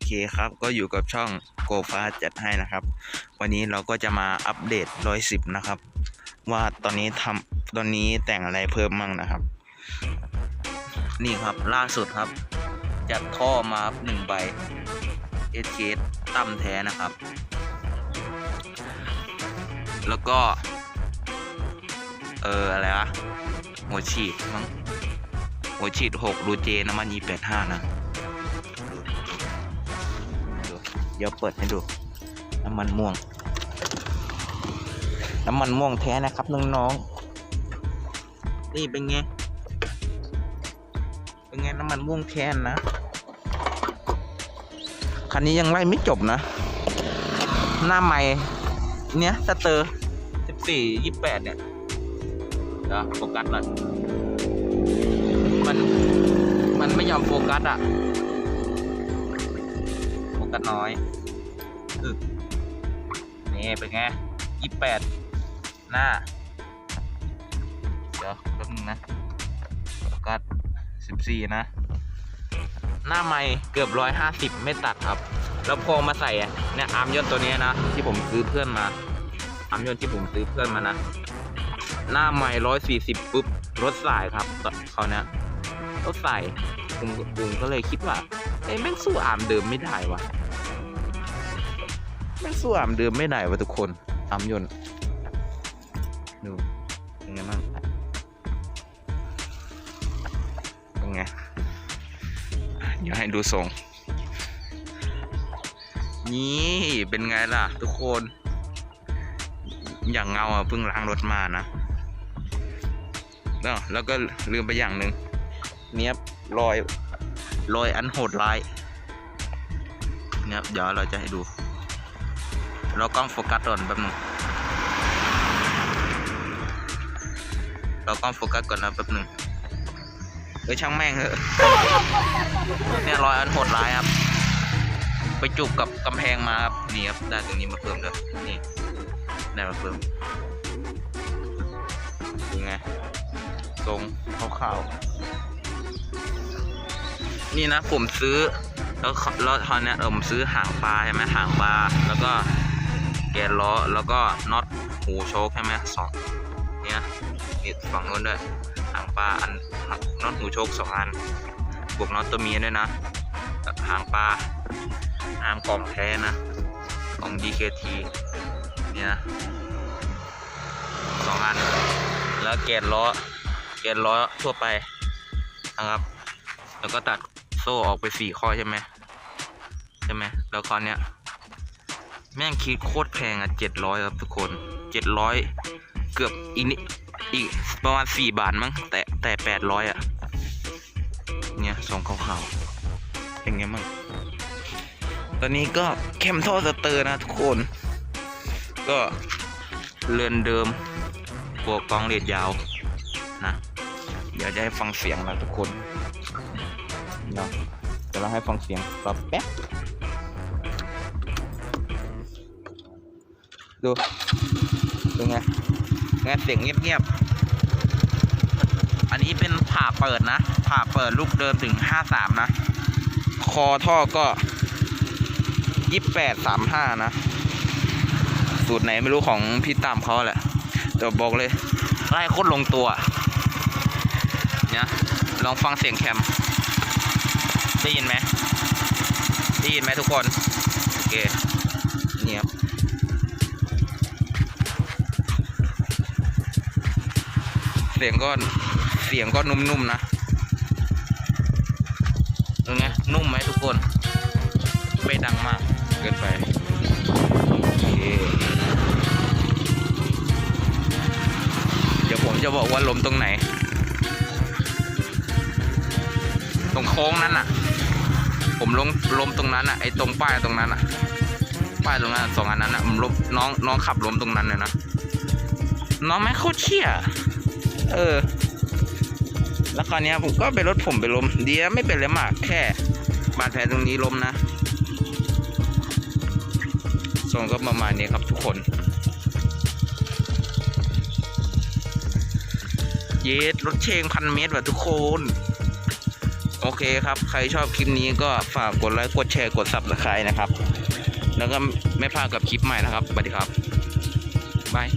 อเคครับก็อยู่กับช่องโกฟ้าจัดให้นะครับ วันนี้เราก็จะมาอัปเดตร้อยสิบนะครับ ว่าตอนนี้ทำตอนนี้แต่งอะไรเพิ่มมั่งนะครับ นี่ครับล่าสุดครับ จัดท่อมาหนึ่งใบเอสเคตั้มแท้นะครับ แล้วก็ เอออะไรวะหัวฉีดมั้งหัวฉีดหกรูเจน้ำมัน E85 นะ เดี๋ยวเปิดให้ดู น้ำมันม่วง น้ำมันม่วงแท้นะครับน้องๆนี่เป็นไง เป็นไงน้ำมันม่วงแท้นะ คันนี้ยังไล่ไม่จบนะ หน้าใหม่เนี้ยสเตอร์สิบสี่ยี่แปดเนี่ยเดี๋ยวโฟกัสหน่อยมันมันไม่ยอมโฟกัสอะโฟกัสน้อย อึกนี่เป็นไงยี่แปดหน้า เดี๋ยวแป๊บนึงนะโฟกัสสิบสี่นะ หน้าไม่เกือบร้อยห้าสิบไม่ตัดครับ แล้วพอมาใส่เนี่ยอาร์มยนต์ตัวนี้นะ ที่ผมซื้อเพื่อนมา อาร์มยนต์ที่ผมซื้อเพื่อนมานะ หน้าไม่ร้อยสี่สิบปุ๊บรถสายครับตอนเขาเนี้ยรถสายผมผมก็เลยคิดว่าเอ้แม่งสู้อาร์มเดิมไม่ได้วะ แม่งสู้อาร์มเดิมไม่ได้วะทุกคนอาร์มยนดูเป็นไงบ้างเป็นไงเดี๋ยวให้ดูทรงนี่เป็นไงล่ะ ทุกคน อย่างเงาอะเพิ่งล้างรถมานะแล้วแล้วก็ลืมไปอย่างหนึ่งเนี้ยรอยรอยอันโหดร้ายเนี่ยเดี๋ยวเราจะให้ดู รากล้องโฟกัสก่อนแป๊บหนึงเรากล้องโฟกัสก่อนนะแป๊บหนึงเอ้ยช่างแม่งเถอะเนี่ยรอยอันโหดร้ายครับ ไปจุกกับกำแพงมาครับนี่ครับได้ตรงนี้มาเพิ่มเลยนี่ได้มาเพิ่มยังไงทรงขาวๆนี่นะผมซื้อแล้วแล้วตอนเนี้ยผมซื้อหางปลาใช่ไหมหางปลาแล้วก็ แกนล้อแล้วก็น็อตหูโชคใช่ไหมสองเนี่ยนี่ฝั่งนู้นด้วยหางปลาอันน็อตหูโชคสองอันบวกน็อตตัวเมียด้วยนะหางปลาหางกล่องแท้นะของ DKT เนี่ยนะสองอัน แล้วแกนล้อแกนล้อทั่วไปนะครับ แล้วก็ตัดโซ่ออกไปสี่ข้อใช่ไหมใช่ไหมแล้วคราวเนี้ย แม่งคิดโคตรแพงอะเจ็ดร้อยครับทุกคนเจ็ดร้อยเกือบอีกนิอีกประมาณสี่บาทมั้งแต่แต่แปดร้อยอะ เนี่ยทรงขาวๆเป็นไงมั่งตอนนี้ก็แคมท่อสเตอร์นะทุกคน ก็เรือนเดิมบวกกองเลดยาวนะเดี๋ยวจะให้ฟังเสียงนะทุกคนเนาะเดี๋ยวเราให้ฟังเสียงรอแป๊บ ดูดูไงไงเสียงเงียบๆ อันนี้เป็นผ่าเปิดนะ ผ่าเปิดลูกเดิมถึงห้าสามนะ คอท่อก็ยี่แปดสามห้านะ สูตรไหนไม่รู้ของพี่ตามเขาแหละแต่บอกเลย ไล่โคตรลงตัวเนี่ยลองฟังเสียงแคม ได้ยินไหมได้ยินไหมทุกคน โอเค สียงก็เสียงก็นุ่มๆนะเป็นไงนุ่มไหมทุกคน ไม่ดังมากเกินไปเดี๋ยวผมจะบอกว่าลมตรงไหน ตรงโค้งนั้นอะ ผมล้มลมตรงนั้นอะไอ้ตรงป้ายตรงนั้นอะ ป้ายตรงนั้นสองอันนั้นอะผมลมน้องน้องขับลมตรงนั้นเลยนะน้องไม่เข้าเชี่ย เออ แล้วคราวนี้ผมก็ไปรถผมไปล้มดีนะไม่เป็นไรมากแค่บาดแผลตรงนี้ล้มนะทรงก็ประมาณนี้ครับทุกคน เยสรถเชงพันเมตรว่ะทุกคน โอเคครับ ใครชอบคลิปนี้ก็ฝากกดไลค์ กดแชร์ กด subscribe นะครับ แล้วก็ไม่พลาดกับคลิปใหม่นะครับสวัสดีครับบาย